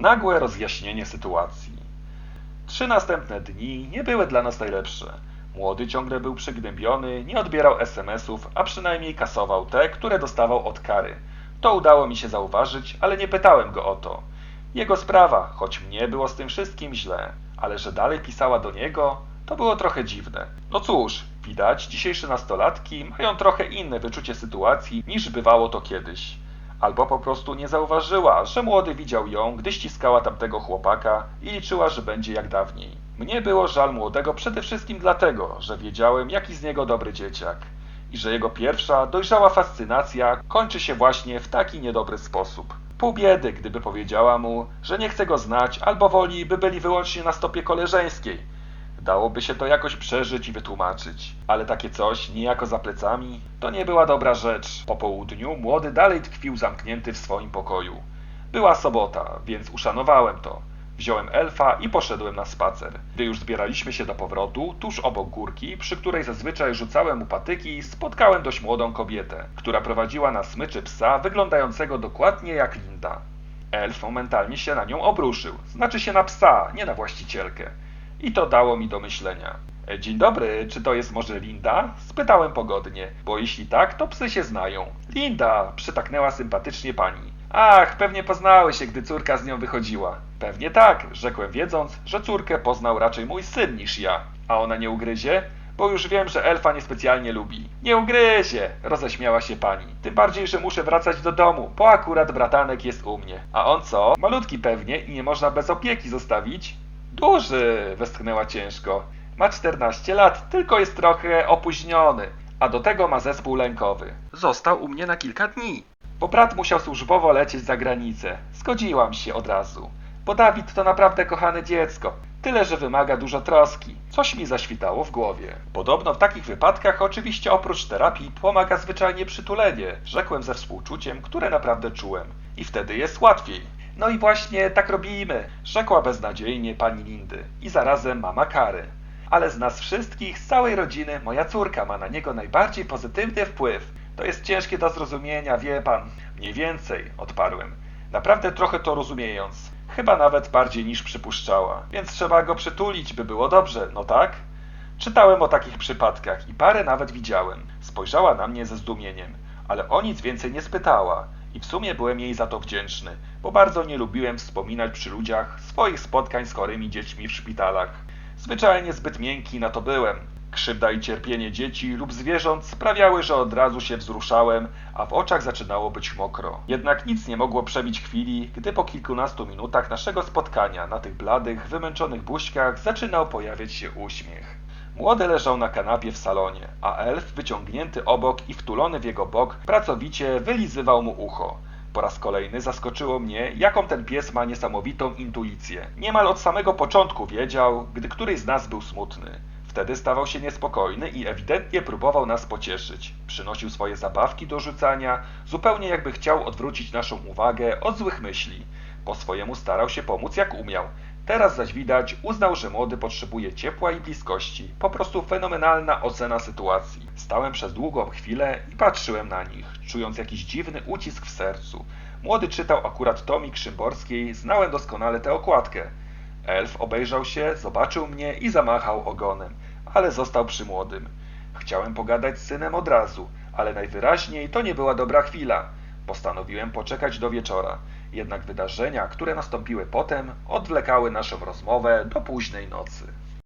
Nagłe rozjaśnienie sytuacji. Trzy następne dni nie były dla nas najlepsze. Młody ciągle był przygnębiony, nie odbierał SMS-ów, a przynajmniej kasował te, które dostawał od kary. To udało mi się zauważyć, ale nie pytałem go o to. Jego sprawa, choć mnie było z tym wszystkim źle, ale że dalej pisała do niego, to było trochę dziwne. No cóż, widać, dzisiejsze nastolatki mają trochę inne wyczucie sytuacji niż bywało to kiedyś. Albo po prostu nie zauważyła, że młody widział ją, gdy ściskała tamtego chłopaka i liczyła, że będzie jak dawniej. Mnie było żal młodego przede wszystkim dlatego, że wiedziałem, jaki z niego dobry dzieciak i że jego pierwsza, dojrzała fascynacja kończy się właśnie w taki niedobry sposób. Pół biedy, gdyby powiedziała mu, że nie chce go znać, albo woli, by byli wyłącznie na stopie koleżeńskiej. Dałoby się to jakoś przeżyć i wytłumaczyć, ale takie coś, niejako za plecami, to nie była dobra rzecz. Po południu młody dalej tkwił zamknięty w swoim pokoju. Była sobota, więc uszanowałem to. Wziąłem elfa i poszedłem na spacer. Gdy już zbieraliśmy się do powrotu, tuż obok górki, przy której zazwyczaj rzucałem mu patyki, spotkałem dość młodą kobietę, która prowadziła na smyczy psa wyglądającego dokładnie jak Linda. Elf momentalnie się na nią obruszył, znaczy się na psa, nie na właścicielkę. I to dało mi do myślenia. "E, Dzień dobry, czy to jest może Linda? Spytałem pogodnie, bo jeśli tak, to psy się znają. Linda, przytaknęła sympatycznie pani. Ach, pewnie poznały się, gdy córka z nią wychodziła. Pewnie tak, rzekłem wiedząc, że córkę poznał raczej mój syn niż ja. A ona nie ugryzie? Bo już wiem, że elfa niespecjalnie lubi. Nie ugryzie, roześmiała się pani. Tym bardziej, że muszę wracać do domu, bo akurat bratanek jest u mnie. A on co? Malutki pewnie i nie można bez opieki zostawić? Duży, westchnęła ciężko. Ma 14 lat, tylko jest trochę opóźniony, a do tego ma zespół lękowy. Został u mnie na kilka dni, bo brat musiał służbowo lecieć za granicę. Zgodziłam się od razu, bo Dawid to naprawdę kochane dziecko. Tyle, że wymaga dużo troski. Coś mi zaświtało w głowie. Podobno w takich wypadkach, oczywiście oprócz terapii, pomaga zwyczajnie przytulenie, rzekłem ze współczuciem, które naprawdę czułem. I wtedy jest łatwiej. No i właśnie tak robimy, rzekła beznadziejnie pani Lindy i zarazem mama Kary. Ale z nas wszystkich, z całej rodziny, moja córka ma na niego najbardziej pozytywny wpływ. To jest ciężkie do zrozumienia, wie pan. Mniej więcej, odparłem. Naprawdę trochę to rozumiejąc. Chyba nawet bardziej niż przypuszczała. Więc trzeba go przytulić, by było dobrze, no tak? Czytałem o takich przypadkach i parę nawet widziałem. Spojrzała na mnie ze zdumieniem, ale o nic więcej nie spytała. I w sumie byłem jej za to wdzięczny, bo bardzo nie lubiłem wspominać przy ludziach swoich spotkań z chorymi dziećmi w szpitalach. Zwyczajnie zbyt miękki na to byłem. Krzywda i cierpienie dzieci lub zwierząt sprawiały, że od razu się wzruszałem, a w oczach zaczynało być mokro. Jednak nic nie mogło przebić chwili, gdy po kilkunastu minutach naszego spotkania na tych bladych, wymęczonych buźkach zaczynał pojawiać się uśmiech. Młody leżał na kanapie w salonie, a elf, wyciągnięty obok i wtulony w jego bok, pracowicie wylizywał mu ucho. Po raz kolejny zaskoczyło mnie, jaką ten pies ma niesamowitą intuicję. Niemal od samego początku wiedział, gdy któryś z nas był smutny. Wtedy stawał się niespokojny i ewidentnie próbował nas pocieszyć. Przynosił swoje zabawki do rzucania, zupełnie jakby chciał odwrócić naszą uwagę od złych myśli. Po swojemu starał się pomóc jak umiał. Teraz zaś widać, uznał, że młody potrzebuje ciepła i bliskości. Po prostu fenomenalna ocena sytuacji. Stałem przez długą chwilę i patrzyłem na nich, czując jakiś dziwny ucisk w sercu. Młody czytał akurat tomik Szymborskiej, znałem doskonale tę okładkę. Elf obejrzał się, zobaczył mnie i zamachał ogonem, ale został przy młodym. Chciałem pogadać z synem od razu, ale najwyraźniej to nie była dobra chwila. Postanowiłem poczekać do wieczora. Jednak wydarzenia, które nastąpiły potem, odwlekały naszą rozmowę do późnej nocy.